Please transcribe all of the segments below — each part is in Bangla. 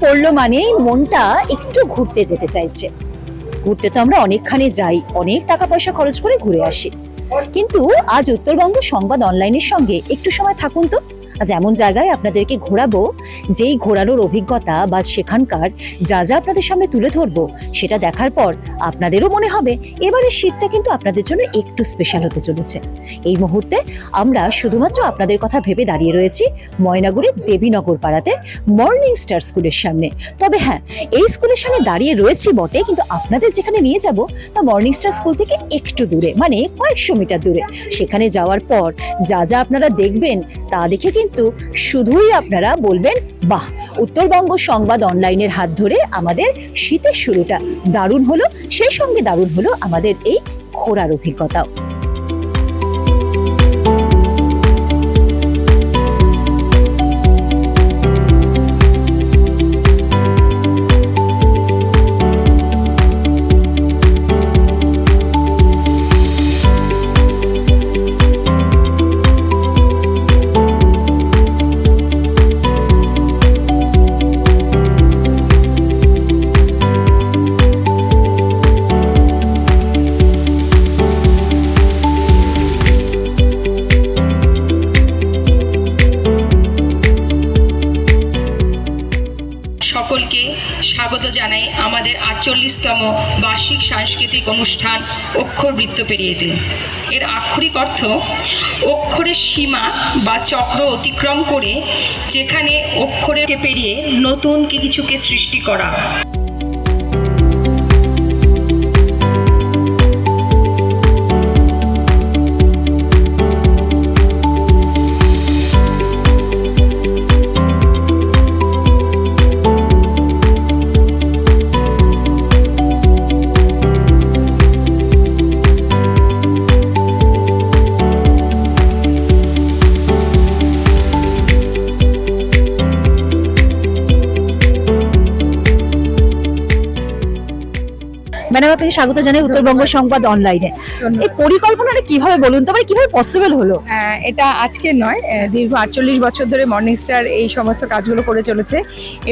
পড়ল মানেই মনটা একটু ঘুরতে যেতে চাইছে। ঘুরতে তো আমরা অনেকখানি যাই, অনেক টাকা পয়সা খরচ করে ঘুরে আসি। কিন্তু আজ উত্তরবঙ্গ সংবাদ অনলাইনের সঙ্গে একটু সময় থাকুন তো। আজ এমন জায়গায় আপনাদেরকে ঘোরাবো, যেই ঘোরানোর অভিজ্ঞতা বা সেখানকার যা যা আপনাদের সামনে তুলে ধরবো, সেটা দেখার পর আপনাদেরও মনে হবে, এবারের শীতটা কিন্তু আপনাদের জন্য একটু স্পেশাল হতে চলেছে। এই মুহূর্তে আমরা শুধুমাত্র আপনাদের কথা ভেবে দাঁড়িয়ে রয়েছি ময়নাগুড়ির দেবীনগর পাড়াতে মর্নিং স্টার স্কুলের সামনে। তবে হ্যাঁ এই স্কুলের সামনে দাঁড়িয়ে রয়েছি বটে, কিন্তু আপনাদের যেখানে নিয়ে যাব, তা মর্নিং স্টার স্কুল থেকে একটু দূরে মানে কয়েকশো মিটার দূরে। সেখানে যাওয়ার পর যা যা আপনারা দেখবেন, তা দেখে কিন্তু শুধুই আপনারা বলবেন, বাহ, উত্তরবঙ্গ সংবাদ অনলাইনের হাত ধরে আমাদের শীতের শুরুটা দারুণ হলো, সেই সঙ্গে দারুণ হলো আমাদের এই ঘোরার অভিজ্ঞতাও। সকলকে স্বাগত জানাই আমাদের আটচল্লিশতম বার্ষিক সাংস্কৃতিক অনুষ্ঠান অক্ষর বৃত্ত পেরিয়েতে এর আক্ষরিক অর্থ, অক্ষরের সীমা বা চক্র অতিক্রম করে যেখানে অক্ষরে পেরিয়ে নতুন কিছুকে সৃষ্টি করা। ম্যাডাম আপনাকে স্বাগত জানাই উত্তরবঙ্গ সংবাদ অনলাইনে। এই পরিকল্পনাটা কীভাবে বলুন তো? মানে কীভাবে পসিবল হলো? এটা আজকের নয় দীর্ঘ আটচল্লিশ বছর ধরে মর্নিং স্টার এই সমস্ত কাজগুলো করে চলেছে।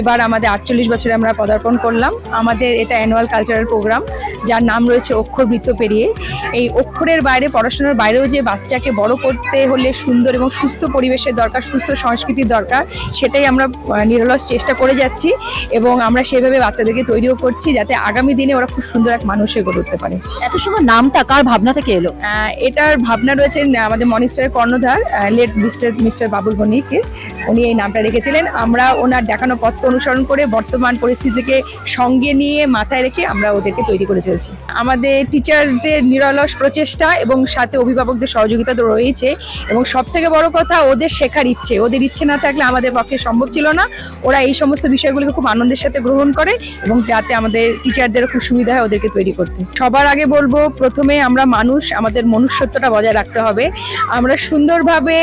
এবার আমাদের আটচল্লিশ বছরে আমরা পদার্পণ করলাম। আমাদের এটা অ্যানুয়াল কালচারাল প্রোগ্রাম যার নাম রয়েছে অক্ষর বৃত্ত পেরিয়ে। এই অক্ষরের বাইরে পড়াশোনার বাইরেও যে বাচ্চাকে বড় করতে হলে সুন্দর এবং সুস্থ পরিবেশের দরকার সুস্থ সংস্কৃতির দরকার সেটাই আমরা নিরলস চেষ্টা করে যাচ্ছি। এবং আমরা সেভাবে বাচ্চাদেরকে তৈরিও করছি যাতে আগামী দিনে ওরা খুব সুন্দর এক মানুষ গড়ে উঠতে পারে। এত সুন্দর নামটা কার ভাবনা থেকে এলো? এটার ভাবনা রয়েছে আমাদের মনিস্টারের কর্ণধার লেট মিস্টার মিস্টার বাবুল বণিকের উনি এই নামটা রেখেছিলেন। আমরা ওনার দেখানো পথকে অনুসরণ করে বর্তমান পরিস্থিতিকে সঙ্গে নিয়ে মাথায় রেখে আমরা ওদেরকে তৈরি করে চলছি। আমাদের টিচার্সদের নিরলস প্রচেষ্টা এবং সাথে অভিভাবকদের সহযোগিতা তো রয়েছে। এবং সব থেকে বড় কথা ওদের শেখার ইচ্ছে। ওদের ইচ্ছে না থাকলে আমাদের পক্ষে সম্ভব ছিল না। ওরা এই সমস্ত বিষয়গুলিকে খুব আনন্দের সাথে গ্রহণ করে এবং যাতে আমাদের টিচারদেরও খুব সুবিধা হয় ওদেরকে তৈরি করতে। সবার আগে বলব প্রথমে আমরা মানুষ আমাদের মনুষ্যত্বটা বজায় রাখতে হবে। আমরা সুন্দরভাবে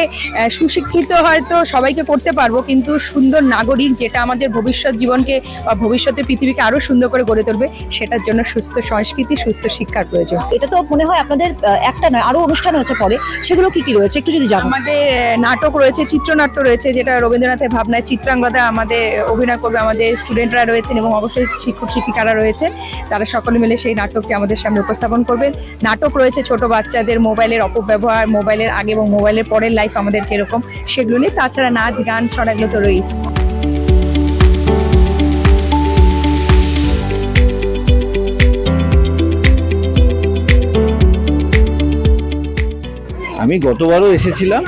সুশিক্ষিত হয়তো সবাইকে করতে পারব কিন্তু সুন্দর নাগরিক যেটা আমাদের ভবিষ্যৎ জীবনকে বা ভবিষ্যতে পৃথিবীকে আরও সুন্দর করে গড়ে তুলবে সেটার জন্য সুস্থ সংস্কৃতি সুস্থ শিক্ষার প্রয়োজন। এটা তো মনে হয় আপনাদের একটা নয় আরও অনুষ্ঠান হয়েছে পরে। সেগুলো কি কি রয়েছে? একটু যদি জানান। আমাদের নাটক রয়েছে চিত্রনাট্য রয়েছে যেটা রবীন্দ্রনাথের ভাবনায় চিত্রাঙ্গদা আমাদের অভিনয় করবে। আমাদের স্টুডেন্টরা রয়েছেন এবং অবশ্যই শিক্ষক শিক্ষিকারা রয়েছে। তারা সকলে মিলে সেই নাটককে আমাদের সামনে উপস্থাপন করবেন। নাটক রয়েছে ছোট বাচ্চাদের মোবাইলের অপব্যবহার, মোবাইলের আগে এবং মোবাইলের পরের লাইফ আমাদের কীরকম সেগুলো নিয়ে। তাছাড়া নাচ, গান ছড়াগুলো তো রয়েছে আমি গতবারও এসেছিলাম,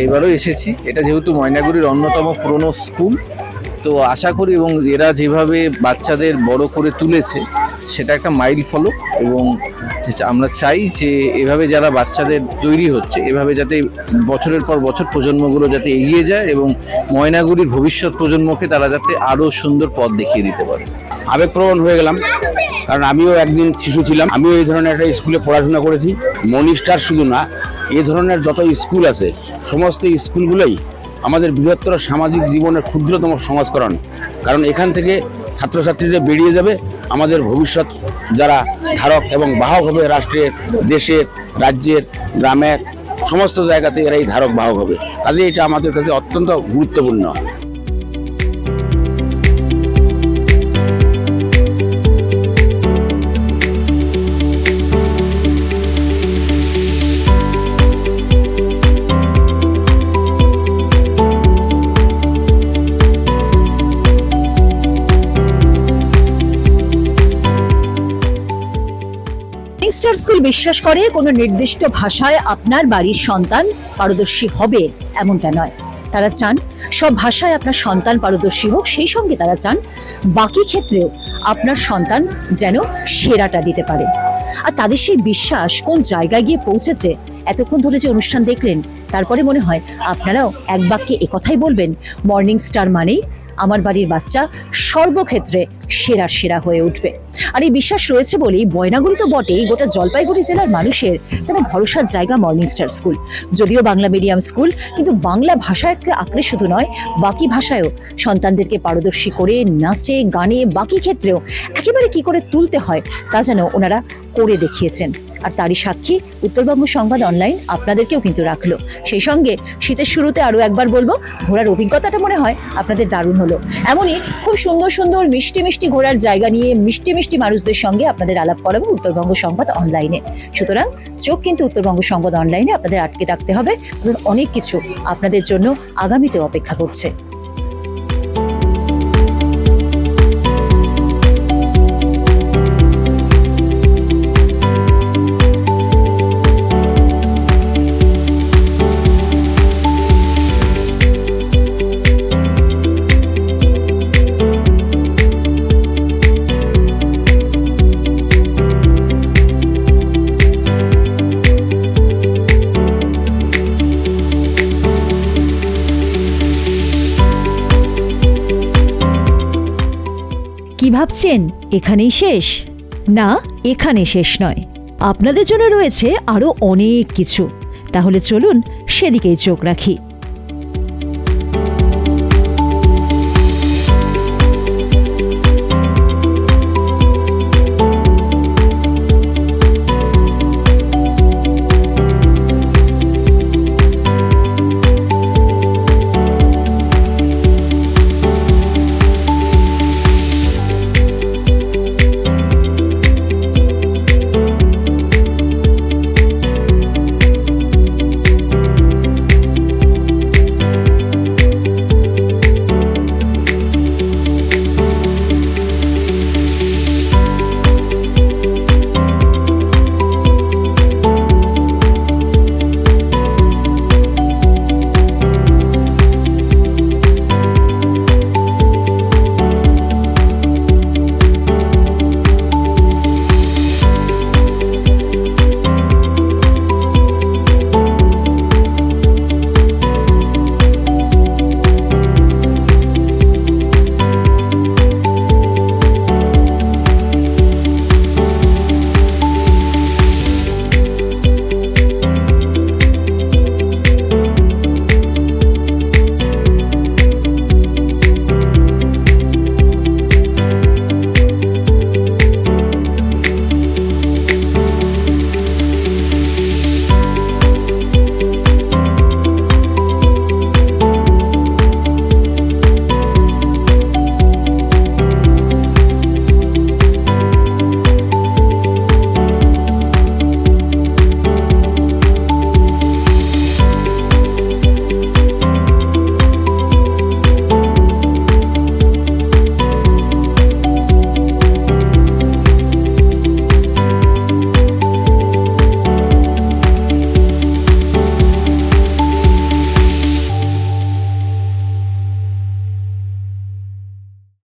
এইবারও এসেছি। এটা যেহেতু ময়নাগুড়ির অন্যতম পুরনো স্কুল, তো আশা করি এবং এরা যেভাবে বাচ্চাদের বড় করে তুলেছে সেটা একটা মাইল ফলো এবং আমরা চাই যে এভাবে যারা বাচ্চাদের তৈরি হচ্ছে, এভাবে যাতে বছরের পর বছর প্রজন্মগুলো যাতে এগিয়ে যায় এবং ময়নাগুড়ির ভবিষ্যৎ প্রজন্মকে তারা যাতে আরও সুন্দর পথ দেখিয়ে দিতে পারে। আবেগপ্রবণ হয়ে গেলাম, কারণ আমিও একদিন শিশু ছিলাম, আমিও এই ধরনের একটা স্কুলে পড়াশোনা করেছি। মনিস্টার শুধু না, এ ধরনের যত স্কুল আছে, সমস্ত স্কুলগুলোই আমাদের বৃহত্তর সামাজিক জীবনের ক্ষুদ্রতম সংস্করণ। কারণ এখান থেকে ছাত্রছাত্রীরা বেরিয়ে যাবে। আমাদের ভবিষ্যৎ যারা ধারক এবং বাহক হবে রাষ্ট্রের, দেশের, রাজ্যের, গ্রামের, সমস্ত জায়গাতে এরা এই ধারক, বাহক হবে। কাজে এটা আমাদের কাছে অত্যন্ত গুরুত্বপূর্ণ। স্টার স্কুল বিশ্বাস করে, কোনো নির্দিষ্ট ভাষায় আপনার বাড়ির সন্তান পারদর্শী হবে এমনটা নয়। তারা চান সব ভাষায় আপনার সন্তান পারদর্শী হোক, সেই সঙ্গে তারা চান বাকি ক্ষেত্রেও আপনার সন্তান যেন সেরাটা দিতে পারে। আর তাদের সেই বিশ্বাস কোন জায়গায় গিয়ে পৌঁছেছে, এতক্ষণ ধরে যে অনুষ্ঠান দেখলেন, তারপরে মনে হয় আপনারাও এক বাক্যে একথাই বলবেন মর্নিং স্টার মানেই আমার বাড়ির বাচ্চা সর্বক্ষেত্রে সেরার সেরা হয়ে উঠবে। আর এই বিশ্বাস রয়েছে বলেই বয়নাগুড়ি তো বটেই গোটা জলপাইগুড়ি জেলার মানুষের যেন ভরসার জায়গা মর্নিং স্টার স্কুল যদিও বাংলা মিডিয়াম স্কুল কিন্তু বাংলা ভাষা ভাষাকে আঁকড়ে শুধু নয়, বাকি ভাষায়ও সন্তানদেরকে পারদর্শী করে নাচে, গানে, বাকি ক্ষেত্রেও একেবারে কি করে তুলতে হয় তা যেন ওনারা করে দেখিয়েছেন। আর তারই সাক্ষী উত্তরবঙ্গ সংবাদ অনলাইন আপনাদেরকেও কিন্তু রাখল। সেই সঙ্গে শীতের শুরুতে আরও একবার বলব, ঘোরার অভিজ্ঞতাটা মনে হয় আপনাদের দারুণ হলো। এমনই খুব সুন্দর সুন্দর মিষ্টি মিষ্টি ঘোরার জায়গা নিয়ে মিষ্টি মিষ্টি মানুষদের সঙ্গে আপনাদের আলাপ করাবো উত্তরবঙ্গ সংবাদ অনলাইনে সুতরাং চোখ কিন্তু উত্তরবঙ্গ সংবাদ অনলাইনে আপনাদের আটকে রাখতে হবে। কারণ অনেক কিছু আপনাদের জন্য আগামীতে অপেক্ষা করছে। ভাবছেন এখানেই শেষ। না, এখানে শেষ নয়। আপনাদের জন্য রয়েছে আরও অনেক কিছু। তাহলে চলুন, সেদিকেই চোখ রাখি।